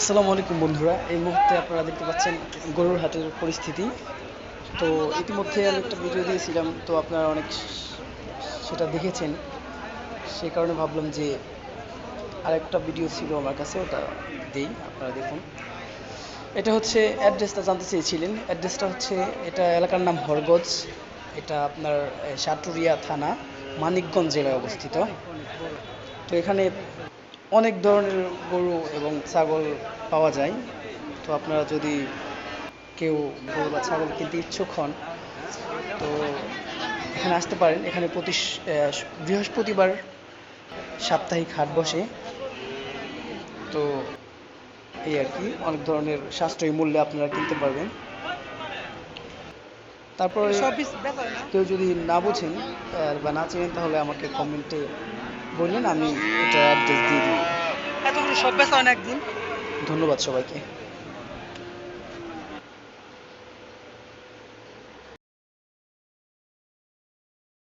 আসসালামু আলাইকুম বন্ধুরা, এই মুহূর্তে আপনারা দেখতে পাচ্ছেন গরুর হাটের পরিস্থিতি। তো ইতিমধ্যে আমি একটা ভিডিও দিয়েছিলাম, তো আপনারা অনেক সেটা দেখেছেন। সে কারণে ভাবলাম যে আরেকটা ভিডিও ছিল আমার কাছে, ওটা দিই, আপনারা দেখুন। এটা হচ্ছে অ্যাড্রেসটা জানতে চেয়েছিলেন। অ্যাড্রেসটা হচ্ছে, এটা এলাকার নাম হরগজ, এটা আপনার সাটুরিয়া থানা, মানিকগঞ্জ জেলায় অবস্থিত। তো এখানে অনেক ধরনের গরু এবং ছাগল পাওয়া যায়। তো আপনারা যদি কেউ গরু বা ছাগল কিনতে ইচ্ছুক হন তো এখানে আসতে পারেন। এখানে প্রতি বৃহস্পতিবার সাপ্তাহিক হাট বসে। তো এই আর কি অনেক ধরনের সাশ্রয়ী মূল্যে আপনারা কিনতে পারবেন। তারপরে কেউ যদি না বোঝেন বা না চেনেন তাহলে আমাকে কমেন্টে বললেন আমি এটা অ্যাড্রেস দিয়ে দিই এতগুলো সব বেচা হয় না ধন্যবাদ সবাইকে।